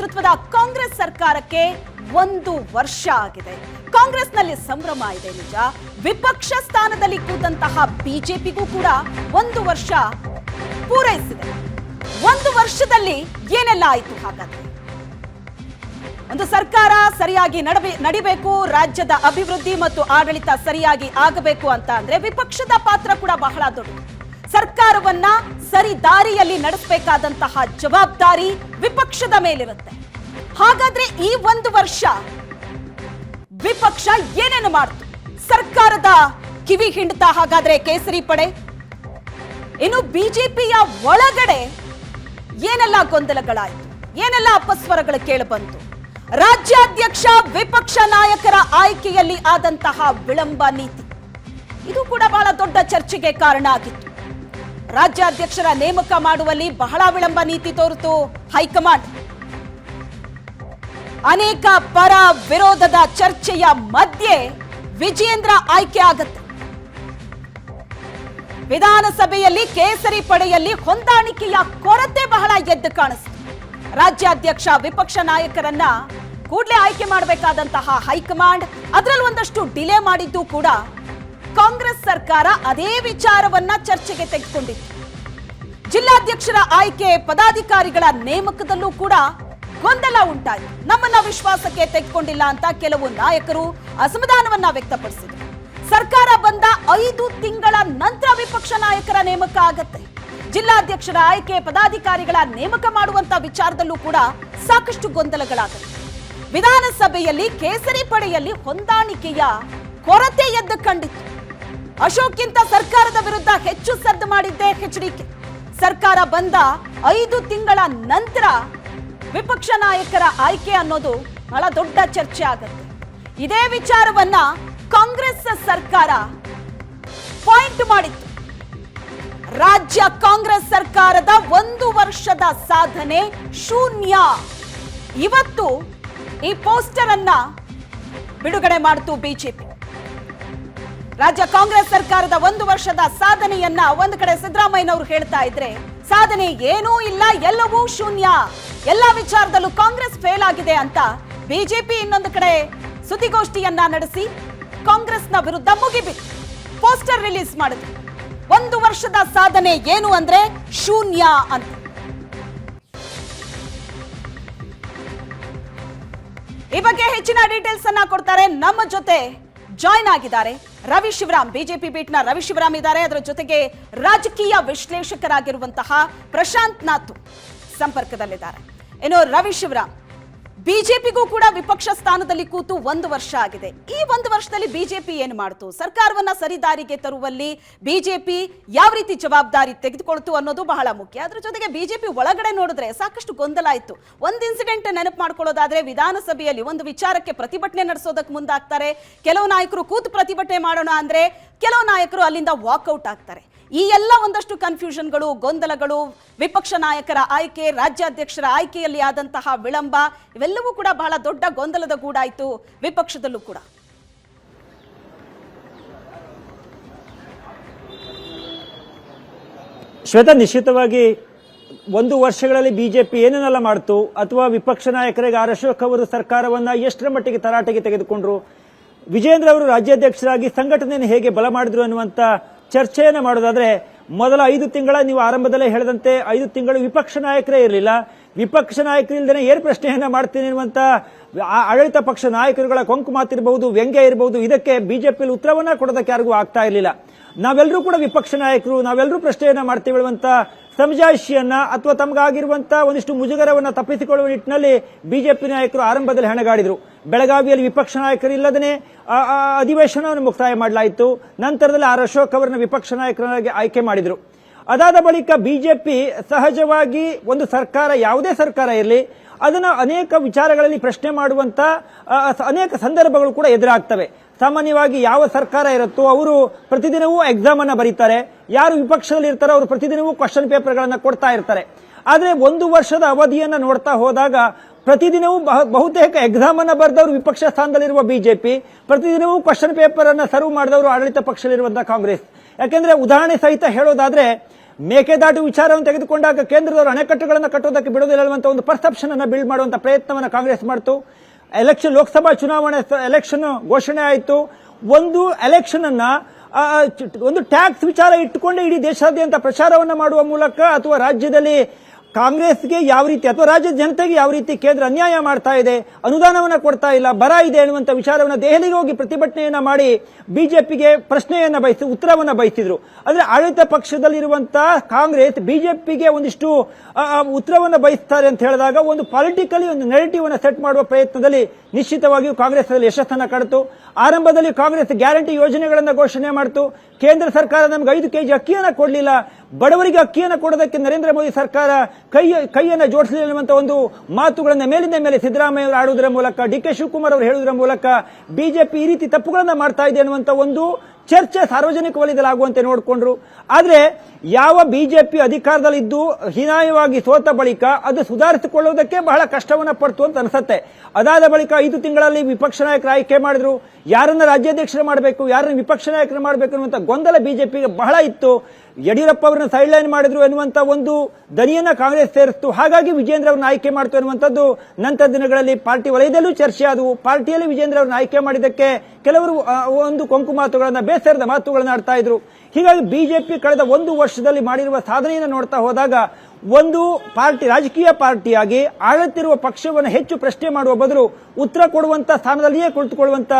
ನೇತೃತ್ವದ ಕಾಂಗ್ರೆಸ್ ಸರ್ಕಾರಕ್ಕೆ ಒಂದು ವರ್ಷ ಆಗಿದೆ. ಕಾಂಗ್ರೆಸ್ನಲ್ಲಿ ಸಂಭ್ರಮ ಇದೆ ನಿಜ. ವಿಪಕ್ಷ ಸ್ಥಾನದಲ್ಲಿ ಕೂತಂತಹ ಬಿಜೆಪಿಗೂ ಕೂಡ ಒಂದು ವರ್ಷ ಪೂರೈಸಿದೆ. ಒಂದು ವರ್ಷದಲ್ಲಿ ಏನೆಲ್ಲ ಆಯಿತು ಹಾಗಾದ್ರೆ? ಒಂದು ಸರ್ಕಾರ ಸರಿಯಾಗಿ ನಡಬೆ, ನಡಿಬೇಕು, ರಾಜ್ಯದ ಅಭಿವೃದ್ಧಿ ಮತ್ತು ಆಡಳಿತ ಸರಿಯಾಗಿ ಆಗಬೇಕು ಅಂತ ಅಂದ್ರೆ ವಿಪಕ್ಷದ ಪಾತ್ರ ಕೂಡ ಬಹಳ ದೊಡ್ಡದು. ಸರ್ಕಾರವನ್ನ ಸರಿ ದಾರಿಯಲ್ಲಿ ನಡೆಸಬೇಕಾದಂತಹ ಜವಾಬ್ದಾರಿ ವಿಪಕ್ಷದ ಮೇಲಿರುತ್ತೆ. ಹಾಗಾದ್ರೆ ಈ ಒಂದು ವರ್ಷ ವಿಪಕ್ಷ ಏನೇನು ಮಾಡ್ತು? ಸರ್ಕಾರದ ಕಿವಿ ಹಿಂಡ್ತಾ ಹಾಗಾದ್ರೆ ಕೇಸರಿ ಪಡೆ, ಇನ್ನು ಬಿಜೆಪಿಯ ಒಳಗಡೆ ಏನೆಲ್ಲ ಗೊಂದಲಗಳಾಯಿತು? ಏನೆಲ್ಲ ಅಪಸ್ವರಗಳು ಕೇಳಿಬಂತು? ರಾಜ್ಯಾಧ್ಯಕ್ಷ ವಿಪಕ್ಷ ನಾಯಕರ ಆಯ್ಕೆಯಲ್ಲಿ ಆದಂತಹ ವಿಳಂಬ ನೀತಿ. ಇದು ಕೂಡ ಬಹಳ ದೊಡ್ಡ ಚರ್ಚೆಗೆ ಕಾರಣ ಆಗಿತ್ತು. ರಾಜ್ಯಾಧ್ಯಕ್ಷರ ನೇಮಕ ಮಾಡುವಲ್ಲಿ ಬಹಳ ವಿಳಂಬ ನೀತಿ ತೋರಿತು ಹೈಕಮಾಂಡ್. ಅನೇಕ ಪರ ವಿರೋಧದ ಚರ್ಚೆಯ ಮಧ್ಯೆ ವಿಜೇಂದ್ರ ಆಯ್ಕೆ ಆಗತ್ತೆ. ವಿಧಾನಸಭೆಯಲ್ಲಿ ಕೇಸರಿ ಪಡೆಯಲ್ಲಿ ಹೊಂದಾಣಿಕೆಯ ಕೊರತೆ ಬಹಳ ಎದ್ದು ಕಾಣಿಸ್ತು. ರಾಜ್ಯಾಧ್ಯಕ್ಷ ವಿಪಕ್ಷ ನಾಯಕರನ್ನ ಕೂಡಲೇ ಆಯ್ಕೆ ಮಾಡಬೇಕಾದಂತಹ ಹೈಕಮಾಂಡ್ ಅದರಲ್ಲಿ ಒಂದಷ್ಟು ಡಿಲೇ ಮಾಡಿದ್ದು ಕೂಡ ಕಾಂಗ್ರೆಸ್ ಸರ್ಕಾರ ಅದೇ ವಿಚಾರವನ್ನ ಚರ್ಚೆಗೆ ತೆಗೆದುಕೊಂಡಿತ್ತು. ಜಿಲ್ಲಾಧ್ಯಕ್ಷರ ಆಯ್ಕೆ ಪದಾಧಿಕಾರಿಗಳ ನೇಮಕದಲ್ಲೂ ಕೂಡ ಗೊಂದಲ ಉಂಟಾಯಿತು. ನಮ್ಮನ್ನ ವಿಶ್ವಾಸಕ್ಕೆ ತೆಗೆದುಕೊಂಡಿಲ್ಲ ಅಂತ ಕೆಲವು ನಾಯಕರು ಅಸಮಾಧಾನವನ್ನ ವ್ಯಕ್ತಪಡಿಸಿದರು. ಸರ್ಕಾರ ಬಂದ ಐದು ತಿಂಗಳ ನಂತರ ವಿಪಕ್ಷ ನಾಯಕರ ನೇಮಕ ಆಗತ್ತೆ. ಜಿಲ್ಲಾಧ್ಯಕ್ಷರ ಆಯ್ಕೆ ಪದಾಧಿಕಾರಿಗಳ ನೇಮಕ ಮಾಡುವಂತ ವಿಚಾರದಲ್ಲೂ ಕೂಡ ಸಾಕಷ್ಟು ಗೊಂದಲಗಳಾಗುತ್ತೆ. ವಿಧಾನಸಭೆಯಲ್ಲಿ ಕೇಸರಿ ಪಡೆಯಲ್ಲಿ ಹೊಂದಾಣಿಕೆಯ ಕೊರತೆ ಎದ್ದು ಕಂಡಿತ್ತು. ಅಶೋಕ್ಗಿಂತ ಸರ್ಕಾರದ ವಿರುದ್ಧ ಹೆಚ್ಚು ಸದ್ದು ಮಾಡಿದ್ದೆ ಎಚ್ಡಿಕೆ. ಸರ್ಕಾರ ಬಂದ ಐದು ತಿಂಗಳ ನಂತರ ವಿಪಕ್ಷ ನಾಯಕರ ಆಯ್ಕೆ ಅನ್ನೋದು ಬಹಳ ದೊಡ್ಡ ಚರ್ಚೆ ಆಗುತ್ತೆ. ಇದೇ ವಿಚಾರವನ್ನ ಕಾಂಗ್ರೆಸ್ ಸರ್ಕಾರ ಪಾಯಿಂಟ್ ಮಾಡಿತ್ತು. ರಾಜ್ಯ ಕಾಂಗ್ರೆಸ್ ಸರ್ಕಾರದ ಒಂದು ವರ್ಷದ ಸಾಧನೆ ಶೂನ್ಯ. ಇವತ್ತು ಈ ಪೋಸ್ಟರ್ ಅನ್ನ ಬಿಡುಗಡೆ ಮಾಡಿತು ಬಿಜೆಪಿ. ರಾಜ್ಯ ಕಾಂಗ್ರೆಸ್ ಸರ್ಕಾರದ ಒಂದು ವರ್ಷದ ಸಾಧನೆಯನ್ನ ಒಂದು ಕಡೆ ಸಿದ್ದರಾಮಯ್ಯನವರು ಹೇಳ್ತಾ ಇದ್ರೆ, ಸಾಧನೆ ಏನೂ ಇಲ್ಲ, ಎಲ್ಲವೂ ಶೂನ್ಯ. ಎಲ್ಲ ವಿಚಾರದಲ್ಲೂ ಕಾಂಗ್ರೆಸ್ ಫೇಲ್ ಆಗಿದೆ ಅಂತ ಬಿಜೆಪಿ ಇನ್ನೊಂದು ಕಡೆ ಸುದ್ದಿಗೋಷ್ಠಿಯನ್ನ ನಡೆಸಿ ಕಾಂಗ್ರೆಸ್ನ ವಿರುದ್ಧ ಮುಗಿಬಿತ್ತು. ಪೋಸ್ಟರ್ ರಿಲೀಸ್ ಮಾಡಿದ್ರು. ಒಂದು ವರ್ಷದ ಸಾಧನೆ ಏನು ಅಂದ್ರೆ ಶೂನ್ಯ ಅಂತ. ಈ ಬಗ್ಗೆ ಹೆಚ್ಚಿನ ಡೀಟೇಲ್ಸ್ ಅನ್ನ ಕೊಡ್ತಾರೆ ನಮ್ಮ ಜೊತೆ ಜಾಯ್ನ್ ಆಗಿದ್ದಾರೆ. ರವಿ ಶಿವರಾಮ್, ಬಿಜೆಪಿ ಬೀಟ್ನ ರವಿ ಶಿವರಾಮ್ ಇದ್ದಾರೆ. ಅದರ ಜೊತೆಗೆ ರಾಜಕೀಯ ವಿಶ್ಲೇಷಕರಾಗಿರುವಂತಹ ಪ್ರಶಾಂತ್ ನಾಥ್ ಸಂಪರ್ಕದಲ್ಲಿದ್ದಾರೆ. ಇನ್ನು ರವಿ ಶಿವರಾಮ್ ಬಿಜೆಪಿಗೂ ಕೂಡ ವಿಪಕ್ಷ ಸ್ಥಾನದಲ್ಲಿ ಕೂತು ಒಂದು ವರ್ಷ ಆಗಿದೆ. ಈ ಒಂದು ವರ್ಷದಲ್ಲಿ ಬಿಜೆಪಿ ಏನು ಮಾಡ್ತು? ಸರ್ಕಾರವನ್ನ ಸರಿದಾರಿಗೆ ತರುವಲ್ಲಿ ಬಿಜೆಪಿ ಯಾವ ರೀತಿ ಜವಾಬ್ದಾರಿ ತೆಗೆದುಕೊಳ್ತು ಅನ್ನೋದು ಬಹಳ ಮುಖ್ಯ. ಅದ್ರ ಜೊತೆಗೆ ಬಿಜೆಪಿ ಒಳಗಡೆ ನೋಡಿದ್ರೆ ಸಾಕಷ್ಟು ಗೊಂದಲ ಆಯಿತು. ಒಂದು ಇನ್ಸಿಡೆಂಟ್ ನೆನಪು ಮಾಡ್ಕೊಳ್ಳೋದಾದ್ರೆ ವಿಧಾನಸಭೆಯಲ್ಲಿ ಒಂದು ವಿಚಾರಕ್ಕೆ ಪ್ರತಿಭಟನೆ ನಡೆಸೋದಕ್ಕೆ ಮುಂದಾಗ್ತಾರೆ. ಕೆಲವು ನಾಯಕರು ಕೂತು ಪ್ರತಿಭಟನೆ ಮಾಡೋಣ ಅಂದ್ರೆ ಕೆಲವು ನಾಯಕರು ಅಲ್ಲಿಂದ ವಾಕೌಟ್ ಆಗ್ತಾರೆ. ಈ ಎಲ್ಲ ಒಂದಷ್ಟು ಕನ್ಫ್ಯೂಷನ್ಗಳು ಗೊಂದಲಗಳು, ವಿಪಕ್ಷ ನಾಯಕರ ಆಯ್ಕೆ, ರಾಜ್ಯಾಧ್ಯಕ್ಷರ ಆಯ್ಕೆಯಲ್ಲಿ ಆದಂತಹ ವಿಳಂಬ, ಇವೆಲ್ಲವೂ ಕೂಡ ಬಹಳ ದೊಡ್ಡ ಗೊಂದಲದ ಗೂಡಾಯಿತು ವಿಪಕ್ಷದಲ್ಲೂ ಕೂಡ. ಶ್ವೇತಾ, ನಿಶ್ಚಿತವಾಗಿ ಒಂದು ವರ್ಷಗಳಲ್ಲಿ ಬಿಜೆಪಿ ಏನನ್ನೆಲ್ಲ ಮಾಡ್ತು? ಅಥವಾ ವಿಪಕ್ಷ ನಾಯಕರಿಗೆ ಆರ್ ಅಶೋಕ್ ಅವರು ಸರ್ಕಾರವನ್ನ ಎಷ್ಟರ ಮಟ್ಟಿಗೆ ತರಾಟೆಗೆ ತೆಗೆದುಕೊಂಡ್ರು? ವಿಜೇಂದ್ರ ಅವರು ರಾಜ್ಯಾಧ್ಯಕ್ಷರಾಗಿ ಸಂಘಟನೆಯನ್ನು ಹೇಗೆ ಬಲ ಮಾಡಿದ್ರು ಅನ್ನುವಂತ ಚರ್ಚೆಯನ್ನ ಮಾಡೋದಾದ್ರೆ ಮೊದಲ ಐದು ತಿಂಗಳ ನೀವು ಆರಂಭದಲ್ಲೇ ಹೇಳಿದಂತೆ ಐದು ತಿಂಗಳು ವಿಪಕ್ಷ ನಾಯಕರೇ ಇರಲಿಲ್ಲ. ವಿಪಕ್ಷ ನಾಯಕರಿಲ್ದೇನೆ ಏನು ಪ್ರಶ್ನೆಯನ್ನ ಮಾಡ್ತೀನಿ ಅನ್ನುವಂತ ಆ- ಆಡಳಿತ ಪಕ್ಷ ನಾಯಕರುಗಳ ಕೊಂಕು ಮಾತಿರಬಹುದು, ವ್ಯಂಗ್ಯ ಇರಬಹುದು, ಇದಕ್ಕೆ ಬಿಜೆಪಿಯಲ್ಲಿ ಉತ್ತರವನ್ನ ಕೊಡೋದಕ್ಕೆ ಯಾರಿಗೂ ಆಗ್ತಾ ಇರಲಿಲ್ಲ. ನಾವೆಲ್ಲರೂ ಕೂಡ ವಿಪಕ್ಷ ನಾಯಕರು, ನಾವೆಲ್ಲರೂ ಪ್ರಶ್ನೆಯನ್ನ ಮಾಡ್ತೀವಿ ಹೇಳುವಂತ ಸಮಜಾಯಿಷಿಯನ್ನ ಅಥವಾ ತಮಗಾಗಿರುವಂತಹ ಒಂದಿಷ್ಟು ಮುಜುಗರವನ್ನು ತಪ್ಪಿಸಿಕೊಳ್ಳುವ ನಿಟ್ಟಿನಲ್ಲಿ ಬಿಜೆಪಿ ನಾಯಕರು ಆರಂಭದಲ್ಲಿ ಹೆಣಗಾಡಿದರು. ಬೆಳಗಾವಿಯಲ್ಲಿ ವಿಪಕ್ಷ ನಾಯಕರು ಇಲ್ಲದೇ ಅಧಿವೇಶನವನ್ನು ಮುಕ್ತಾಯ ಮಾಡಲಾಯಿತು. ನಂತರದಲ್ಲಿ ಆರ್ ಅಶೋಕ್ ಅವರನ್ನು ವಿಪಕ್ಷ ನಾಯಕರಾಗಿ ಆಯ್ಕೆ ಮಾಡಿದರು. ಅದಾದ ಬಳಿಕ ಬಿಜೆಪಿ ಸಹಜವಾಗಿ ಒಂದು ಸರ್ಕಾರ, ಯಾವುದೇ ಸರ್ಕಾರ ಇರಲಿ, ಅದನ್ನು ಅನೇಕ ವಿಚಾರಗಳಲ್ಲಿ ಪ್ರಶ್ನೆ ಮಾಡುವಂತ ಅನೇಕ ಸಂದರ್ಭಗಳು ಕೂಡ ಎದುರಾಗ್ತವೆ. ಸಾಮಾನ್ಯವಾಗಿ ಯಾವ ಸರ್ಕಾರ ಇರುತ್ತೋ ಅವರು ಪ್ರತಿದಿನವೂ ಎಕ್ಸಾಮ್ ಅನ್ನ ಬರೀತಾರೆ. ಯಾರು ವಿಪಕ್ಷದಲ್ಲಿ ಇರ್ತಾರೋ ಅವರು ಪ್ರತಿದಿನವೂ ಕ್ವಶನ್ ಪೇಪರ್ಗಳನ್ನು ಕೊಡ್ತಾ ಇರ್ತಾರೆ. ಆದರೆ ಒಂದು ವರ್ಷದ ಅವಧಿಯನ್ನು ನೋಡ್ತಾ ಹೋದಾಗ ಪ್ರತಿದಿನವೂ ಬಹು- ಬಹುತೇಕ ಎಕ್ಸಾಮ್ ಅನ್ನ ಬರೆದವರು ವಿಪಕ್ಷ ಸ್ಥಾನದಲ್ಲಿರುವ ಬಿಜೆಪಿ ಪ್ರತಿದಿನವೂ ಕ್ವಶನ್ ಪೇಪರ್ ಅನ್ನ ಸರ್ವ್ ಮಾಡಿದವರು ಆಡಳಿತ ಪಕ್ಷದಲ್ಲಿರುವಂತಹ ಕಾಂಗ್ರೆಸ್. ಯಾಕೆಂದ್ರೆ ಉದಾಹರಣೆ ಸಹಿತ ಹೇಳೋದಾದ್ರೆ ಮೇಕೆದಾಟು ವಿಚಾರವನ್ನು ತೆಗೆದುಕೊಂಡಾಗ ಕೇಂದ್ರದವರು ಅಣೆಕಟ್ಟುಗಳನ್ನು ಕಟ್ಟೋದಕ್ಕೆ ಬಿಡೋದಿಲ್ಲ ಅನ್ನುವಂಥ ಒಂದು ಪರ್ಸೆಪ್ಷನ್ ಅನ್ನು ಬಿಲ್ಡ್ ಮಾಡುವಂತ ಪ್ರಯತ್ನವನ್ನು ಕಾಂಗ್ರೆಸ್ ಮಾಡ್ತು. ಎಲೆಕ್ಷನ್ ಲೋಕಸಭಾ ಚುನಾವಣೆ ಎಲೆಕ್ಷನ್ ಘೋಷಣೆ ಆಯಿತು. ಒಂದು ಎಲೆಕ್ಷನ್ ಅನ್ನ ಒಂದು ಟ್ಯಾಕ್ಸ್ ವಿಚಾರ ಇಟ್ಟುಕೊಂಡು ಇಡೀ ದೇಶಾದ್ಯಂತ ಪ್ರಚಾರವನ್ನ ಮಾಡುವ ಮೂಲಕ ಅಥವಾ ರಾಜ್ಯದಲ್ಲಿ ಕಾಂಗ್ರೆಸ್ಗೆ ಯಾವ ರೀತಿ ಅಥವಾ ರಾಜ್ಯದ ಜನತೆಗೆ ಯಾವ ರೀತಿ ಕೇಂದ್ರ ಅನ್ಯಾಯ ಮಾಡ್ತಾ ಇದೆ, ಅನುದಾನವನ್ನ ಕೊಡ್ತಾ ಇಲ್ಲ, ಬರ ಇದೆ ಅನ್ನುವಂಥ ವಿಚಾರವನ್ನ ದೆಹಲಿಗೆ ಹೋಗಿ ಪ್ರತಿಭಟನೆಯನ್ನ ಮಾಡಿ ಬಿಜೆಪಿಗೆ ಪ್ರಶ್ನೆಯನ್ನ ಬಯಸಿ, ಉತ್ತರವನ್ನ ಬಯಸಿದ್ರು. ಅಂದ್ರೆ ಆಡಳಿತ ಪಕ್ಷದಲ್ಲಿರುವಂತಹ ಕಾಂಗ್ರೆಸ್ ಬಿಜೆಪಿಗೆ ಒಂದಿಷ್ಟು ಉತ್ತರವನ್ನು ಬಯಸ್ತಾರೆ ಅಂತ ಹೇಳಿದಾಗ ಒಂದು ಪಾಲಿಟಿಕಲಿ ಒಂದು ನೆರೆಟಿವ್ ಅನ್ನು ಸೆಟ್ ಮಾಡುವ ಪ್ರಯತ್ನದಲ್ಲಿ ನಿಶ್ಚಿತವಾಗಿಯೂ ಕಾಂಗ್ರೆಸ್ ಯಶಸ್ಸನ್ನ ಕಡಿತು ಆರಂಭದಲ್ಲಿ ಕಾಂಗ್ರೆಸ್ ಗ್ಯಾರಂಟಿ ಯೋಜನೆಗಳನ್ನ ಘೋಷಣೆ ಮಾಡಿತು. ಕೇಂದ್ರ ಸರ್ಕಾರ ನಮ್ಗೆ ಐದು ಕೆಜಿ ಅಕ್ಕಿಯನ್ನ ಕೊಡಲಿಲ್ಲ. ಬಡವರಿಗೆ ಅಕ್ಕಿಯನ್ನು ಕೊಡೋದಕ್ಕೆ ನರೇಂದ್ರ ಮೋದಿ ಸರ್ಕಾರ ಕೈ, ಕೈಯನ್ನು ಜೋಡಿಸಲಿ ಅನ್ನುವಂಥ ಒಂದು ಮಾತುಗಳನ್ನ ಮೇಲಿಂದ ಮೇಲೆ ಸಿದ್ದರಾಮಯ್ಯ ಅವರು ಆಡುವುದರ ಮೂಲಕ ಡಿ ಕೆ ಶಿವಕುಮಾರ್ ಅವರು ಹೇಳುವುದರ ಮೂಲಕ ಬಿಜೆಪಿ ಈ ರೀತಿ ತಪ್ಪುಗಳನ್ನು ಮಾಡ್ತಾ ಇದೆ ಅನ್ನುವಂಥ ಒಂದು ಚರ್ಚೆ ಸಾರ್ವಜನಿಕ ವಲಯದಲ್ಲಾಗುವಂತೆ ನೋಡಿಕೊಂಡ್ರು. ಆದರೆ ಯಾವ ಬಿಜೆಪಿ ಅಧಿಕಾರದಲ್ಲಿದ್ದು ಹೀನಾಯವಾಗಿ ಸೋತ ಬಳಿಕ ಅದು ಸುಧಾರಿಸಿಕೊಳ್ಳುವುದಕ್ಕೆ ಬಹಳ ಕಷ್ಟವನ್ನು ಪಡ್ತು ಅಂತ ಅನಿಸುತ್ತೆ. ಅದಾದ ಬಳಿಕ ಐದು ತಿಂಗಳಲ್ಲಿ ವಿಪಕ್ಷ ನಾಯಕರ ಆಯ್ಕೆ ಮಾಡಿದ್ರು. ಯಾರನ್ನ ರಾಜ್ಯಾಧ್ಯಕ್ಷರು ಮಾಡಬೇಕು, ಯಾರನ್ನ ವಿಪಕ್ಷ ನಾಯಕರು ಮಾಡಬೇಕು ಅನ್ನುವಂಥ ಗೊಂದಲ ಬಿಜೆಪಿಗೆ ಬಹಳ ಇತ್ತು. ಯಡಿಯೂರಪ್ಪ ಅವರನ್ನ ಸೈಡ್ ಲೈನ್ ಮಾಡಿದ್ರು ಎನ್ನುವಂತ ಒಂದು ದನಿಯನ್ನ ಕಾಂಗ್ರೆಸ್ ಸೇರಿಸ್ತು. ಹಾಗಾಗಿ ವಿಜೇಂದ್ರ ಅವರನ್ನ ಆಯ್ಕೆ ಮಾಡ್ತು ಎನ್ನುವಂಥದ್ದು ನಂತರ ದಿನಗಳಲ್ಲಿ ಪಾರ್ಟಿ ವಲಯದಲ್ಲೂ ಚರ್ಚೆ ಆದವು. ಪಾರ್ಟಿಯಲ್ಲಿ ವಿಜೇಂದ್ರ ಅವರನ್ನ ಆಯ್ಕೆ ಮಾಡಿದ್ದಕ್ಕೆ ಕೆಲವರು ಒಂದು ಕೊಂಕು ಮಾತುಗಳನ್ನ ಬೇಸರದ ಮಾತುಗಳನ್ನು ಆಡ್ತಾ ಇದ್ರು. ಹೀಗಾಗಿ ಬಿಜೆಪಿ ಕಳೆದ ಒಂದು ವರ್ಷದಲ್ಲಿ ಮಾಡಿರುವ ಸಾಧನೆಯನ್ನು ನೋಡ್ತಾ ಹೋದಾಗ ಒಂದು ಪಾರ್ಟಿ, ರಾಜಕೀಯ ಪಾರ್ಟಿಯಾಗಿ ಆಳುತ್ತಿರುವ ಪಕ್ಷವನ್ನು ಹೆಚ್ಚು ಪ್ರಶ್ನೆ ಮಾಡುವ ಬದಲು ಉತ್ತರ ಕೊಡುವಂತ ಸ್ಥಾನದಲ್ಲಿಯೇ ಕುಳಿತುಕೊಳ್ಳುವಂತ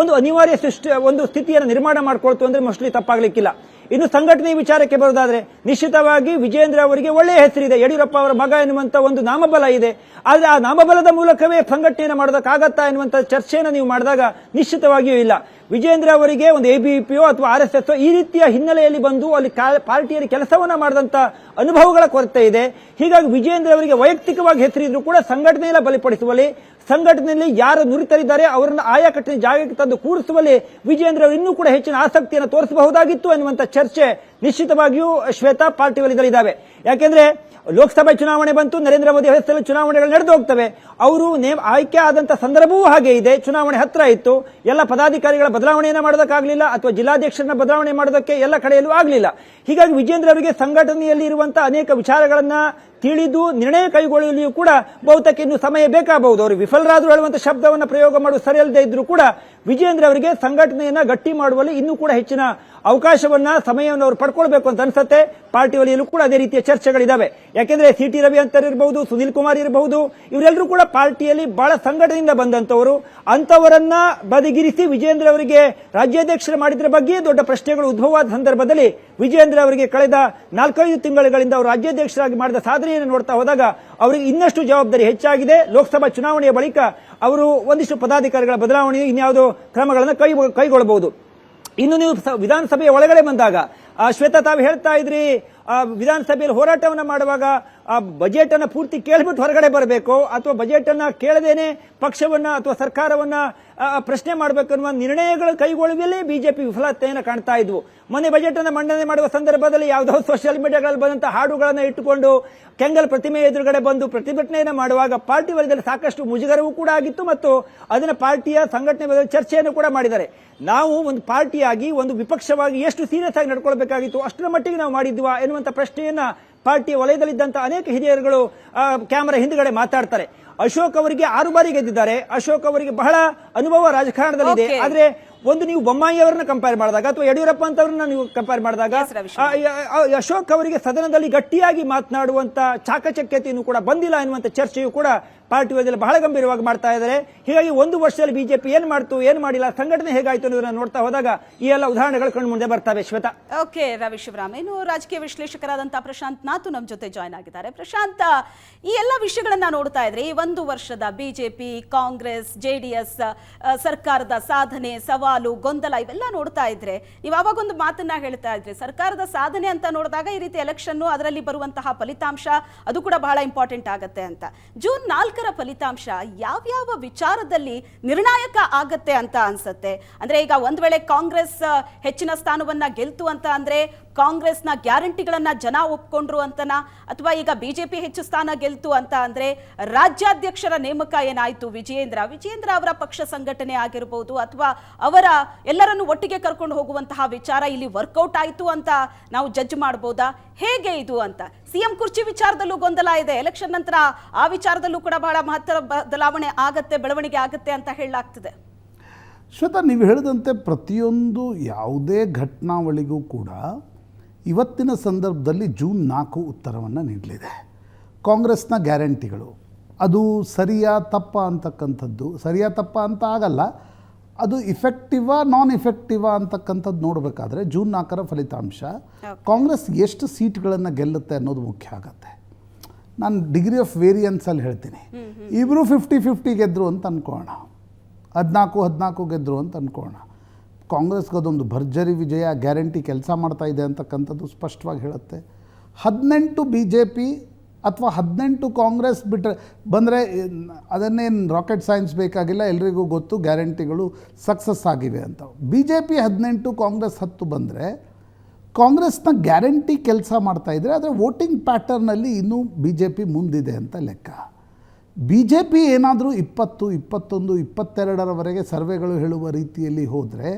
ಒಂದು ಅನಿವಾರ್ಯ ಸೃಷ್ಟಿ, ಒಂದು ಸ್ಥಿತಿಯನ್ನು ನಿರ್ಮಾಣ ಮಾಡಿಕೊಳ್ತು ಅಂದ್ರೆ ಮೋಸ್ಟ್ಲಿ ತಪ್ಪಾಗಲಿಕ್ಕಿಲ್ಲ. ಇನ್ನು ಸಂಘಟನೆ ವಿಚಾರಕ್ಕೆ ಬರೋದಾದ್ರೆ ನಿಶ್ಚಿತವಾಗಿ ವಿಜೇಂದ್ರ ಅವರಿಗೆ ಒಳ್ಳೆಯ ಹೆಸರಿದೆ. ಯಡಿಯೂರಪ್ಪ ಅವರ ಮಗ ಎನ್ನುವಂತ ಒಂದು ನಾಮಬಲ ಇದೆ. ಆದರೆ ಆ ನಾಮಬಲದ ಮೂಲಕವೇ ಸಂಘಟನೆಯನ್ನು ಮಾಡೋದಕ್ಕಾಗತ್ತಾ ಎನ್ನುವಂತ ಚರ್ಚೆಯನ್ನು ನೀವು ಮಾಡಿದಾಗ ನಿಶ್ಚಿತವಾಗಿಯೂ ಇಲ್ಲ. ವಿಜೇಂದ್ರ ಅವರಿಗೆ ಒಂದು ಎಬಿಪಿಒ ಅಥವಾ ಆರ್ ಎಸ್ ಎಸ್ ಈ ರೀತಿಯ ಹಿನ್ನೆಲೆಯಲ್ಲಿ ಬಂದು ಅಲ್ಲಿ ಪಾರ್ಟಿಯಲ್ಲಿ ಕೆಲಸವನ್ನ ಮಾಡಿದಂತ ಅನುಭವಗಳ ಕೊರತೆ ಇದೆ. ಹೀಗಾಗಿ ವಿಜೇಂದ್ರ ಅವರಿಗೆ ವೈಯಕ್ತಿಕವಾಗಿ ಹೆಸರಿದ್ರು ಕೂಡ ಸಂಘಟನೆಯಲ್ಲ ಬಲಿಪಡಿಸುವಲ್ಲಿ, ಸಂಘಟನೆಯಲ್ಲಿ ಯಾರು ನುರಿತರಿದ್ದಾರೆ ಅವರನ್ನು ಆಯಾ ಕಟ್ಟಿನ ಜಾಗಕ್ಕೆ ತಂದು ಕೂರಿಸುವಲ್ಲಿ ವಿಜೇಂದ್ರ ಅವರು ಇನ್ನೂ ಕೂಡ ಹೆಚ್ಚಿನ ಆಸಕ್ತಿಯನ್ನು ತೋರಿಸಬಹುದಾಗಿತ್ತು ಎನ್ನುವಂತ ಚರ್ಚೆ ನಿಶ್ಚಿತವಾಗಿಯೂ ಶ್ವೇತಾ ಪಾರ್ಟಿ ವಲಯದಲ್ಲಿದ್ದಾವೆ. ಯಾಕೆಂದ್ರೆ ಲೋಕಸಭೆ ಚುನಾವಣೆ ಬಂತು, ನರೇಂದ್ರ ಮೋದಿ ಹೆಸರಲ್ಲಿ ಚುನಾವಣೆಗಳು ನಡೆದು ಹೋಗ್ತವೆ. ಅವರು ನೇಮ್ ಆಯ್ಕೆ ಆದಂಥ ಸಂದರ್ಭವೂ ಹಾಗೆ ಇದೆ. ಚುನಾವಣೆ ಹತ್ರ ಇತ್ತು. ಎಲ್ಲ ಪದಾಧಿಕಾರಿಗಳ ಬದಲಾವಣೆಯನ್ನು ಮಾಡೋದಕ್ಕಾಗಲಿಲ್ಲ ಅಥವಾ ಜಿಲ್ಲಾಧ್ಯಕ್ಷರನ್ನ ಬದಲಾವಣೆ ಮಾಡೋದಕ್ಕೆ ಎಲ್ಲ ಕಡೆಯಲ್ಲೂ ಆಗಲಿಲ್ಲ. ಹೀಗಾಗಿ ವಿಜೇಂದ್ರ ಅವರಿಗೆ ಸಂಘಟನೆಯಲ್ಲಿ ಇರುವಂತಹ ಅನೇಕ ವಿಚಾರಗಳನ್ನ ತಿಳಿದು ನಿರ್ಣಯ ಕೈಗೊಳ್ಳಲು ಕೂಡ ಬಹುತೇಕ ಇನ್ನು ಸಮಯ ಬೇಕಾಗಬಹುದು ಅವರು ವಿಫಲರಾದರು ಹೇಳುವಂತ ಶಬ್ದವನ್ನು ಪ್ರಯೋಗ ಮಾಡುವ ಸರಿಯಲ್ಲದೆ ಇದ್ರೂ ಕೂಡ ವಿಜೇಂದ್ರ ಅವರಿಗೆ ಸಂಘಟನೆಯನ್ನ ಗಟ್ಟಿ ಮಾಡುವಲ್ಲಿ ಇನ್ನೂ ಕೂಡ ಹೆಚ್ಚಿನ ಅವಕಾಶವನ್ನ, ಸಮಯವನ್ನು ಅವರು ಪಡ್ಕೊಳ್ಬೇಕು ಅಂತ ಅನ್ಸುತ್ತೆ. ಪಾರ್ಟಿ ವಲಯಲ್ಲೂ ಕೂಡ ಅದೇ ರೀತಿಯ ಚರ್ಚೆಗಳಿದ್ದಾವೆ ಯಾಕೆಂದ್ರೆ ಸಿ ಟಿ ರವಿ ಅಂತ ಇರಬಹುದು, ಸುನಿಲ್ ಕುಮಾರ್ ಇರಬಹುದು, ಇವರೆಲ್ಲರೂ ಕೂಡ ಪಾರ್ಟಿಯಲ್ಲಿ ಬಹಳ ಸಂಘಟನೆಯಿಂದ ಬಂದಂತವರು ಅಂತವರನ್ನ ಬದಿಗಿರಿಸಿ ವಿಜೇಂದ್ರ ಅವರಿಗೆ ರಾಜ್ಯಾಧ್ಯಕ್ಷರು ಮಾಡಿದ್ರ ಬಗ್ಗೆ ದೊಡ್ಡ ಪ್ರಶ್ನೆಗಳು ಉದ್ಭವವಾದ ಸಂದರ್ಭದಲ್ಲಿ ವಿಜೇಂದ್ರ ಅವರಿಗೆ ಕಳೆದ ನಾಲ್ಕೈದು ತಿಂಗಳುಗಳಿಂದ ಅವರು ರಾಜ್ಯಾಧ್ಯಕ್ಷರಾಗಿ ಮಾಡಿದ ಸಾಧನೆಯನ್ನು ನೋಡ್ತಾ ಹೋದಾಗ ಅವರಿಗೆ ಇನ್ನಷ್ಟು ಜವಾಬ್ದಾರಿ ಹೆಚ್ಚಾಗಿದೆ. ಲೋಕಸಭಾ ಚುನಾವಣೆಯ ಬಳಿಕ ಅವರು ಒಂದಿಷ್ಟು ಪದಾಧಿಕಾರಿಗಳ ಬದಲಾವಣೆ ಇನ್ಯಾವುದೋ ಕ್ರಮಗಳನ್ನು ಕೈ ಕೈಗೊಳ್ಳಬಹುದು. ಇನ್ನು ನೀವು ವಿಧಾನಸಭೆಯ ಒಳಗಡೆ ಬಂದಾಗ ಶ್ವೇತಾ ತಾವು ಹೇಳ್ತಾ ಇದ್ರಿ ವಿಧಾನಸಭೆಯಲ್ಲಿ ಹೋರಾಟವನ್ನು ಮಾಡುವಾಗ ಆ ಬಜೆಟ್ ಅನ್ನ ಪೂರ್ತಿ ಕೇಳ್ಬಿಟ್ಟು ಹೊರಗಡೆ ಬರಬೇಕು ಅಥವಾ ಬಜೆಟ್ ಅನ್ನ ಕೇಳದೇನೆ ಪಕ್ಷವನ್ನ ಅಥವಾ ಸರ್ಕಾರವನ್ನ ಪ್ರಶ್ನೆ ಮಾಡಬೇಕು ಅನ್ನುವ ನಿರ್ಣಯಗಳು ಕೈಗೊಳ್ಳುವಲ್ಲಿ ಬಿಜೆಪಿ ವಿಫಲತೆಯನ್ನು ಕಾಣ್ತಾ ಇದ್ವು. ಮೊನ್ನೆ ಬಜೆಟ್ ಅನ್ನ ಮಂಡನೆ ಮಾಡುವ ಸಂದರ್ಭದಲ್ಲಿ ಯಾವುದೋ ಸೋಷಿಯಲ್ ಮೀಡಿಯಾಗಳಲ್ಲಿ ಬಂದಂತಹ ಹಾಡುಗಳನ್ನು ಇಟ್ಟುಕೊಂಡು ಕೆಂಗಲ್ ಪ್ರತಿಮೆ ಎದುರುಗಡೆ ಬಂದು ಪ್ರತಿಭಟನೆಯನ್ನು ಮಾಡುವಾಗ ಪಾರ್ಟಿ ವಲಯದಲ್ಲಿ ಸಾಕಷ್ಟು ಮುಜುಗರವೂ ಕೂಡ ಆಗಿತ್ತು ಮತ್ತು ಅದನ್ನ ಪಾರ್ಟಿಯ ಸಂಘಟನೆ ಚರ್ಚೆಯನ್ನು ಕೂಡ ಮಾಡಿದ್ದಾರೆ. ನಾವು ಒಂದು ಪಾರ್ಟಿಯಾಗಿ, ಒಂದು ವಿಪಕ್ಷವಾಗಿ ಎಷ್ಟು ಸೀರಿಯಸ್ ಆಗಿ ನಡ್ಕೊಳ್ಬೇಕಾಗಿತ್ತು ಅಷ್ಟರ ಮಟ್ಟಿಗೆ ನಾವು ಮಾಡಿದ್ವಾ ಎನ್ನುವಂಥ ಪ್ರಶ್ನೆಯನ್ನ ಪಾರ್ಟಿಯ ವಲಯದಲ್ಲಿದ್ದಂಥ ಅನೇಕ ಹಿರಿಯರುಗಳು ಕ್ಯಾಮೆರಾ ಹಿಂದುಗಡೆ ಮಾತಾಡ್ತಾರೆ. ಅಶೋಕ್ ಅವರಿಗೆ ಆರು ಬಾರಿ ಗೆದ್ದಿದ್ದಾರೆ. ಅಶೋಕ್ ಅವರಿಗೆ ಬಹಳ ಅನುಭವ ರಾಜಕಾರಣದಲ್ಲಿದೆ. ಇದೆ ಆದ್ರೆ ಒಂದು ನೀವು ಬೊಮ್ಮಾಯಿ ಅವರನ್ನ ಕಂಪೇರ್ ಮಾಡಿದಾಗ ಅಥವಾ ಯಡಿಯೂರಪ್ಪ ಅಂತವ್ರನ್ನ ನೀವು ಕಂಪೇರ್ ಮಾಡಿದಾಗ ಅಶೋಕ್ ಅವರಿಗೆ ಸದನದಲ್ಲಿ ಗಟ್ಟಿಯಾಗಿ ಮಾತನಾಡುವಂತ ಚಾಕಚಕ್ಯತೆಯನ್ನು ಕೂಡ ಬಂದಿಲ್ಲ ಎನ್ನುವಂತ ಚರ್ಚೆಯು ಕೂಡ ಪಾರ್ಟಿ ವಲಯದಲ್ಲಿ ಬಹಳ ಗಂಭೀರವಾಗಿ ಮಾಡ್ತಾ ಇದ್ದಾರೆ. ಹೀಗಾಗಿ ಒಂದು ವರ್ಷದಲ್ಲಿ ಬಿಜೆಪಿ ಏನ್ ಮಾಡ್ತು, ಏನ್ ಮಾಡಿಲ್ಲ, ಸಂಘಟನೆ ಹೇಗಾಯ್ತು ಅನ್ನೋದನ್ನ ನೋಡ್ತಾ ಹೋದಾಗ ಈ ಎಲ್ಲ ಉದಾಹರಣೆಗಳು ಕಣ್ಣು ಮುಂದೆ ಬರ್ತವೆ. ಶ್ವೇತಾ. ಓಕೆ, ರವಿ ಶಿವರಾಮ್. ಏನು ರಾಜಕೀಯ ವಿಶ್ಲೇಷಕರಾದಂತಹ ಪ್ರಶಾಂತ್ ನಾತು ನಮ್ಮ ಜೊತೆ ಜಾಯ್ನ್ ಆಗಿದ್ದಾರೆ. ಪ್ರಶಾಂತ್, ಈ ಎಲ್ಲ ವಿಷಯಗಳನ್ನ ನೋಡ್ತಾ ಇದ್ರೆ. ಈ ಒಂದು ವರ್ಷದ ಬಿಜೆಪಿ, ಕಾಂಗ್ರೆಸ್ ಜೆಡಿಎಸ್ ಸರ್ಕಾರದ ಸಾಧನೆ, ಸವಾಲು, ಗೊಂದಲ ಇವೆಲ್ಲ ನೋಡ್ತಾ ಇದ್ರೆ, ನೀವು ಅವಾಗ ಒಂದು ಮಾತನ್ನ ಹೇಳ್ತಾ ಇದ್ರೆ. ಸರ್ಕಾರದ ಸಾಧನೆ ಅಂತ ನೋಡಿದಾಗ ಈ ರೀತಿ ಎಲೆಕ್ಷನ್ ಅದರಲ್ಲಿ ಬರುವಂತಹ ಫಲಿತಾಂಶ ಅದು ಕೂಡ ಬಹಳ ಇಂಪಾರ್ಟೆಂಟ್ ಆಗುತ್ತೆ ಅಂತ. ಜೂನ್ ನಾಲ್ಕರ ಫಲಿತಾಂಶ ಯಾವ್ಯಾವ ವಿಚಾರದಲ್ಲಿ ನಿರ್ಣಾಯಕ ಆಗತ್ತೆ ಅಂತ ಅನ್ಸುತ್ತೆ? ಅಂದ್ರೆ ಈಗ ಒಂದ್ ವೇಳೆ ಕಾಂಗ್ರೆಸ್ ಹೆಚ್ಚಿನ ಸ್ಥಾನವನ್ನ ಗೆಲ್ತು ಅಂತ ಅಂದ್ರೆ ಕಾಂಗ್ರೆಸ್ನ ಗ್ಯಾರಂಟಿಗಳನ್ನು ಜನ ಒಪ್ಕೊಂಡ್ರು ಅಂತನ? ಅಥವಾ ಈಗ ಬಿಜೆಪಿ ಹೆಚ್ಚು ಸ್ಥಾನ ಗೆಲ್ತು ಅಂತ ಅಂದರೆ ರಾಜ್ಯಾಧ್ಯಕ್ಷರ ನೇಮಕ ಏನಾಯ್ತು? ವಿಜಯೇಂದ್ರ ವಿಜಯೇಂದ್ರ ಅವರ ಪಕ್ಷ ಸಂಘಟನೆ ಆಗಿರಬಹುದು ಅಥವಾ ಅವರ ಎಲ್ಲರನ್ನು ಒಟ್ಟಿಗೆ ಕರ್ಕೊಂಡು ಹೋಗುವಂತಹ ವಿಚಾರ ಇಲ್ಲಿ ವರ್ಕೌಟ್ ಆಯಿತು ಅಂತ ನಾವು ಜಡ್ಜ್ ಮಾಡ್ಬೋದಾ? ಹೇಗೆ ಇದು ಅಂತ? ಸಿಎಂ ಕುರ್ಚಿ ವಿಚಾರದಲ್ಲೂ ಗೊಂದಲ ಇದೆ. ಎಲೆಕ್ಷನ್ ನಂತರ ಆ ವಿಚಾರದಲ್ಲೂ ಕೂಡ ಬಹಳ ಮಹತ್ತರ ಬದಲಾವಣೆ ಆಗತ್ತೆ, ಬೆಳವಣಿಗೆ ಆಗತ್ತೆ ಅಂತ ಹೇಳಲಾಗ್ತದೆ. ಶ್ವೇತಾ, ನೀವು ಹೇಳಿದಂತೆ ಪ್ರತಿಯೊಂದು ಯಾವುದೇ ಘಟನಾವಳಿಗೂ ಕೂಡ ಇವತ್ತಿನ ಸಂದರ್ಭದಲ್ಲಿ ಜೂನ್ ನಾಲ್ಕು ಉತ್ತರವನ್ನು ನೀಡಲಿದೆ. ಕಾಂಗ್ರೆಸ್ನ ಗ್ಯಾರಂಟಿಗಳು. ಅದು ಸರಿಯಾ ತಪ್ಪ ಅಂತಕ್ಕಂಥದ್ದು. ಸರಿಯಾ ತಪ್ಪ ಅಂತ ಆಗಲ್ಲ. ಅದು ಇಫೆಕ್ಟಿವಾ ನಾನ್ ಇಫೆಕ್ಟಿವಾ ಅಂತಕ್ಕಂಥದ್ದು ನೋಡಬೇಕಾದ್ರೆ ಜೂನ್ ನಾಲ್ಕರ ಫಲಿತಾಂಶ. ಕಾಂಗ್ರೆಸ್ ಎಷ್ಟು ಸೀಟ್ಗಳನ್ನು ಗೆಲ್ಲುತ್ತೆ ಅನ್ನೋದು ಮುಖ್ಯ ಆಗುತ್ತೆ. ನಾನು ಡಿಗ್ರಿ ಆಫ್ ವೇರಿಯನ್ಸಲ್ಲಿ ಹೇಳ್ತೀನಿ. ಇಬ್ಬರು ಫಿಫ್ಟಿ ಫಿಫ್ಟಿ ಗೆದ್ದರು ಅಂತ ಅಂದ್ಕೋಣ ಹದಿನಾಲ್ಕು ಹದಿನಾಲ್ಕು ಗೆದ್ದರು ಅಂತ ಅಂದ್ಕೋಣ ಕಾಂಗ್ರೆಸ್ಗೆ ಅದೊಂದು ಭರ್ಜರಿ ವಿಜಯ, ಗ್ಯಾರಂಟಿ ಕೆಲಸ ಮಾಡ್ತಾ ಇದೆ ಅಂತಕ್ಕಂಥದ್ದು ಸ್ಪಷ್ಟವಾಗಿ ಹೇಳುತ್ತೆ. ಹದಿನೆಂಟು ಬಿ ಜೆ ಪಿ ಅಥವಾ ಹದಿನೆಂಟು ಕಾಂಗ್ರೆಸ್ ಬಿಟ್ಟರೆ ಬಂದರೆ ಅದನ್ನೇನು ರಾಕೆಟ್ ಸೈನ್ಸ್ ಬೇಕಾಗಿಲ್ಲ, ಎಲ್ರಿಗೂ ಗೊತ್ತು ಗ್ಯಾರಂಟಿಗಳು ಸಕ್ಸಸ್ ಆಗಿವೆ ಅಂತ. ಬಿ ಜೆ ಪಿ ಹದಿನೆಂಟು, ಕಾಂಗ್ರೆಸ್ ಹತ್ತು ಬಂದರೆ ಕಾಂಗ್ರೆಸ್ನ ಗ್ಯಾರಂಟಿ ಕೆಲಸ ಮಾಡ್ತಾ ಇದ್ದರೆ ಆದರೆ ವೋಟಿಂಗ್ ಪ್ಯಾಟರ್ನಲ್ಲಿ ಇನ್ನೂ ಬಿ ಜೆ ಪಿ ಮುಂದಿದೆ ಅಂತ ಲೆಕ್ಕ. ಬಿ ಜೆ ಪಿ ಏನಾದರೂ ಇಪ್ಪತ್ತು, ಇಪ್ಪತ್ತೊಂದು, ಇಪ್ಪತ್ತೆರಡರವರೆಗೆ ಸರ್ವೆಗಳು ಹೇಳುವ ರೀತಿಯಲ್ಲಿ ಹೋದರೆ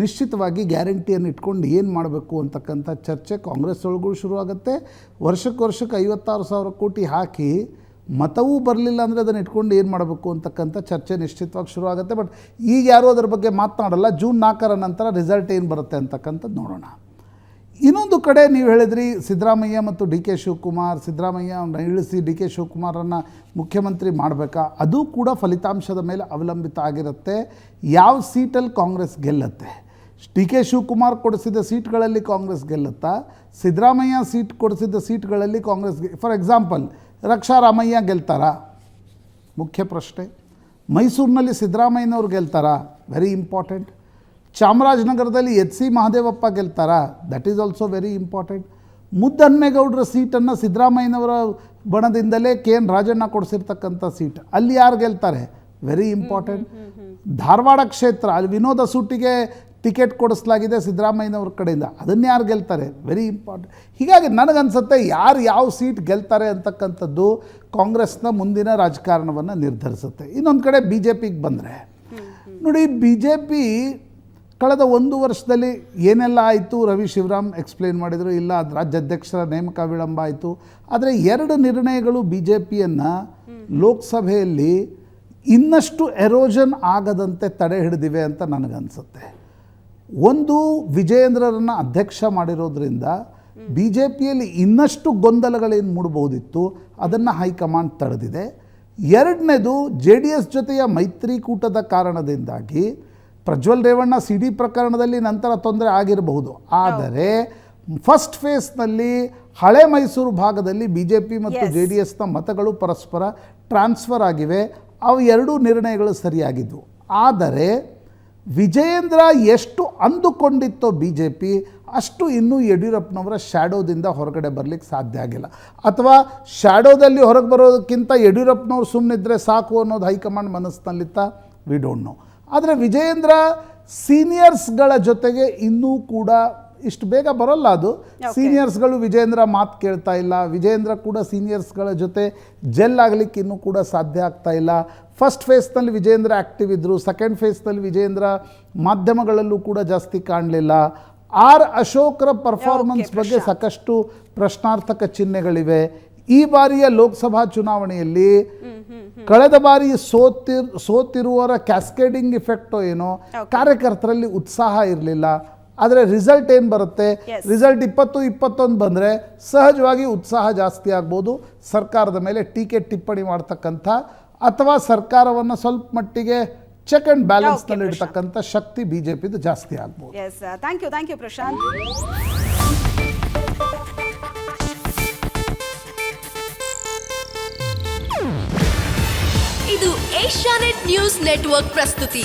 ನಿಶ್ಚಿತವಾಗಿ ಗ್ಯಾರಂಟಿಯನ್ನು ಇಟ್ಕೊಂಡು ಏನು ಮಾಡಬೇಕು ಅಂತಕ್ಕಂಥ ಚರ್ಚೆ ಕಾಂಗ್ರೆಸ್ ಒಳಗೂ ಶುರುವಾಗುತ್ತೆ. ವರ್ಷಕ್ಕೆ ವರ್ಷಕ್ಕೆ ಐವತ್ತಾರು ಸಾವಿರ ಕೋಟಿ ಹಾಕಿ ಮತವೂ ಬರಲಿಲ್ಲ ಅಂದರೆ ಅದನ್ನು ಇಟ್ಕೊಂಡು ಏನು ಮಾಡಬೇಕು ಅಂತಕ್ಕಂಥ ಚರ್ಚೆ ನಿಶ್ಚಿತವಾಗಿ ಶುರುವಾಗುತ್ತೆ. ಬಟ್ ಈಗ ಯಾರೂ ಅದರ ಬಗ್ಗೆ ಮಾತನಾಡಲ್ಲ, ಜೂನ್ ನಾಲ್ಕರ ನಂತರ ರಿಸಲ್ಟ್ ಏನು ಬರುತ್ತೆ ಅಂತಕ್ಕಂಥದ್ದು ನೋಡೋಣ. ಇನ್ನೊಂದು ಕಡೆ ನೀವು ಹೇಳಿದ್ರಿ ಸಿದ್ದರಾಮಯ್ಯ ಮತ್ತು ಡಿ ಕೆ ಶಿವಕುಮಾರ್, ಸಿದ್ದರಾಮಯ್ಯ ಇಳಿಸಿ ಡಿ ಕೆ ಶಿವಕುಮಾರನ್ನು ಮುಖ್ಯಮಂತ್ರಿ ಮಾಡಬೇಕಾ? ಅದು ಕೂಡ ಫಲಿತಾಂಶದ ಮೇಲೆ ಅವಲಂಬಿತ ಆಗಿರುತ್ತೆ. ಯಾವ ಸೀಟಲ್ಲಿ ಕಾಂಗ್ರೆಸ್ ಗೆಲ್ಲುತ್ತೆ? ಡಿ ಕೆ ಶಿವಕುಮಾರ್ ಕೊಡಿಸಿದ ಸೀಟ್ಗಳಲ್ಲಿ ಕಾಂಗ್ರೆಸ್ ಗೆಲ್ಲುತ್ತಾ ಸಿದ್ದರಾಮಯ್ಯ ಸೀಟ್ ಕೊಡಿಸಿದ ಸೀಟ್ಗಳಲ್ಲಿ ಕಾಂಗ್ರೆಸ್ ಫಾರ್ ಎಕ್ಸಾಂಪಲ್ ರಕ್ಷಾ ರಾಮಯ್ಯ ಗೆಲ್ತಾರಾ? ಮುಖ್ಯ ಪ್ರಶ್ನೆ. ಮೈಸೂರಿನಲ್ಲಿ ಸಿದ್ದರಾಮಯ್ಯನವ್ರು ಗೆಲ್ತಾರಾ? ವೆರಿ ಇಂಪಾರ್ಟೆಂಟ್ ಚಾಮರಾಜನಗರದಲ್ಲಿ H C Mahadevappa ಗೆಲ್ತಾರಾ? That is also very important ಮುದ್ದನ್ಮೇಗೌಡರ ಸೀಟನ್ನು ಸಿದ್ದರಾಮಯ್ಯನವರ ಬಣದಿಂದಲೇ ಕೆ ಎನ್ ರಾಜಣ್ಣ ಕೊಡಿಸಿರ್ತಕ್ಕಂಥ ಸೀಟ್. ಅಲ್ಲಿ ಯಾರು ಗೆಲ್ತಾರೆ? ವೆರಿ ಇಂಪಾರ್ಟೆಂಟ್ ಧಾರವಾಡ ಕ್ಷೇತ್ರ ಅಲ್ಲಿ ವಿನೋದ ಸೂಟಿಗೆ ಟಿಕೆಟ್ ಕೊಡಿಸಲಾಗಿದೆ ಸಿದ್ದರಾಮಯ್ಯನವ್ರ ಕಡೆಯಿಂದ. ಅದನ್ನು ಯಾರು ಗೆಲ್ತಾರೆ? ವೆರಿ ಇಂಪಾರ್ಟೆಂಟ್ ಹೀಗಾಗಿ ನನಗನ್ಸುತ್ತೆ ಯಾರು ಯಾವ ಸೀಟ್ ಗೆಲ್ತಾರೆ ಅಂತಕ್ಕಂಥದ್ದು ಕಾಂಗ್ರೆಸ್ನ ಮುಂದಿನ ರಾಜಕಾರಣವನ್ನು ನಿರ್ಧರಿಸುತ್ತೆ. ಇನ್ನೊಂದು ಕಡೆ ಬಿ ಜೆ ಪಿಗೆ ಬಂದರೆ, ನೋಡಿ ಬಿ ಜೆ ಪಿ ಕಳೆದ ಒಂದು ವರ್ಷದಲ್ಲಿ ಏನೆಲ್ಲ ಆಯಿತು? ರವಿ ಶಿವರಾಮ್ ಎಕ್ಸ್ಪ್ಲೇನ್ ಮಾಡಿದರು, ಇಲ್ಲ ರಾಜ್ಯಾಧ್ಯಕ್ಷರ ನೇಮಕ ವಿಳಂಬ ಆಯಿತು. ಆದರೆ ಎರಡು ನಿರ್ಣಯಗಳು ಬಿ ಜೆ ಪಿಯನ್ನು ಲೋಕಸಭೆಯಲ್ಲಿ ಇನ್ನಷ್ಟು ಎರೋಜನ್ ಆಗದಂತೆ ತಡೆ ಹಿಡಿದಿವೆ ಅಂತ ನನಗನ್ಸುತ್ತೆ. ಒಂದು ವಿಜಯೇಂದ್ರರನ್ನು ಅಧ್ಯಕ್ಷ ಮಾಡಿರೋದ್ರಿಂದ ಬಿ ಜೆ ಪಿಯಲ್ಲಿ ಇನ್ನಷ್ಟು ಗೊಂದಲಗಳೇನು ಮೂಡಬಹುದಿತ್ತು ಅದನ್ನು ಹೈಕಮಾಂಡ್ ತಡೆದಿದೆ. ಎರಡನೇದು ಜೆ ಡಿ ಎಸ್ ಜೊತೆಯ ಮೈತ್ರಿಕೂಟದ ಕಾರಣದಿಂದಾಗಿ ಪ್ರಜ್ವಲ್ ರೇವಣ್ಣ ಸಿ ಡಿ ಪ್ರಕರಣದಲ್ಲಿ ನಂತರ ತೊಂದರೆ ಆಗಿರಬಹುದು. ಆದರೆ ಫಸ್ಟ್ ಫೇಸ್ನಲ್ಲಿ ಹಳೆ ಮೈಸೂರು ಭಾಗದಲ್ಲಿ ಬಿ ಜೆ ಪಿ ಮತ್ತು. ಜೆ ಡಿ ಎಸ್ನ ಮತಗಳು ಪರಸ್ಪರ ಟ್ರಾನ್ಸ್ಫರ್ ಆಗಿವೆ. ಅವು ಎರಡೂ ನಿರ್ಣಯಗಳು ಸರಿಯಾಗಿದ್ದವು ಆದರೆ ವಿಜಯೇಂದ್ರ ಎಷ್ಟು ಅಂದುಕೊಂಡಿತ್ತೋ ಬಿ ಜೆ ಪಿ ಅಷ್ಟು ಇನ್ನೂ ಯಡಿಯೂರಪ್ಪನವರ ಶ್ಯಾಡೋದಿಂದ ಹೊರಗಡೆ ಬರಲಿಕ್ಕೆ ಸಾಧ್ಯ ಆಗಿಲ್ಲ. ಅಥವಾ ಶ್ಯಾಡೋದಲ್ಲಿ ಹೊರಗೆ ಬರೋದಕ್ಕಿಂತ ಯಡಿಯೂರಪ್ಪನವ್ರು ಸುಮ್ಮನಿದ್ರೆ ಸಾಕು ಅನ್ನೋದು ಹೈಕಮಾಂಡ್ ಮನಸ್ಸಿನಲ್ಲಿತ್ತ ವಿ ಡೋಂಟ್ ನೋ ಆದರೆ ವಿಜಯೇಂದ್ರ ಸೀನಿಯರ್ಸ್ಗಳ ಜೊತೆಗೆ ಇನ್ನೂ ಕೂಡ ಇಷ್ಟು ಬೇಗ ಬರೋಲ್ಲ ಅದು. ಸೀನಿಯರ್ಸ್ಗಳು ವಿಜೇಂದ್ರ ಮಾತು ಕೇಳ್ತಾ ಇಲ್ಲ. ವಿಜೇಂದ್ರ ಕೂಡ ಸೀನಿಯರ್ಸ್ಗಳ ಜೊತೆ ಜೆಲ್ ಆಗಲಿಕ್ಕೆ ಇನ್ನೂ ಕೂಡ ಸಾಧ್ಯ ಆಗ್ತಾ ಇಲ್ಲ. ಫಸ್ಟ್ ಫೇಸ್ನಲ್ಲಿ ವಿಜೇಂದ್ರ ಆ್ಯಕ್ಟಿವ್ ಇದ್ದರು ಸೆಕೆಂಡ್ ಫೇಸ್ನಲ್ಲಿ ವಿಜೇಂದ್ರ ಮಾಧ್ಯಮಗಳಲ್ಲೂ ಕೂಡ ಜಾಸ್ತಿ ಕಾಣಲಿಲ್ಲ. ಆರ್ ಅಶೋಕ್ರ ಪರ್ಫಾರ್ಮೆನ್ಸ್ ಬಗ್ಗೆ ಸಾಕಷ್ಟು ಪ್ರಶ್ನಾರ್ಥಕ ಚಿಹ್ನೆಗಳಿವೆ. ಈ ಬಾರಿಯ ಲೋಕಸಭಾ ಚುನಾವಣೆಯಲ್ಲಿ ಕಳೆದ ಬಾರಿ ಸೋತಿರ್ ಸೋತಿರುವವರ ಕ್ಯಾಸ್ಕೇಡಿಂಗ್ ಇಫೆಕ್ಟೋ ಏನೋ ಕಾರ್ಯಕರ್ತರಲ್ಲಿ ಉತ್ಸಾಹ ಇರಲಿಲ್ಲ. ಆದರೆ ರಿಸಲ್ಟ್ ಏನು ಬರುತ್ತೆ? ರಿಸಲ್ಟ್ ಇಪ್ಪತ್ತು ಇಪ್ಪತ್ತೊಂದು ಬಂದರೆ ಸಹಜವಾಗಿ ಉತ್ಸಾಹ ಜಾಸ್ತಿ ಆಗ್ಬೋದು. ಸರ್ಕಾರದ ಮೇಲೆ ಟೀಕೆ ಟಿಪ್ಪಣಿ ಮಾಡ್ತಕ್ಕಂಥ ಅಥವಾ ಸರ್ಕಾರವನ್ನು ಸ್ವಲ್ಪ ಮಟ್ಟಿಗೆ ಚೆಕ್ ಅಂಡ್ ಬ್ಯಾಲೆನ್ಸ್ನಲ್ಲಿ ಇಡ್ತಕ್ಕಂಥ ಶಕ್ತಿ ಬಿ ಜೆ ಪಿದು ಜಾಸ್ತಿ ಆಗ್ಬೋದು thank you thank you Prashant ಇದು ಏಷ್ಯಾನೆಟ್ ನ್ಯೂಸ್ ನೆಟ್ವರ್ಕ್ ಪ್ರಸ್ತುತಿ.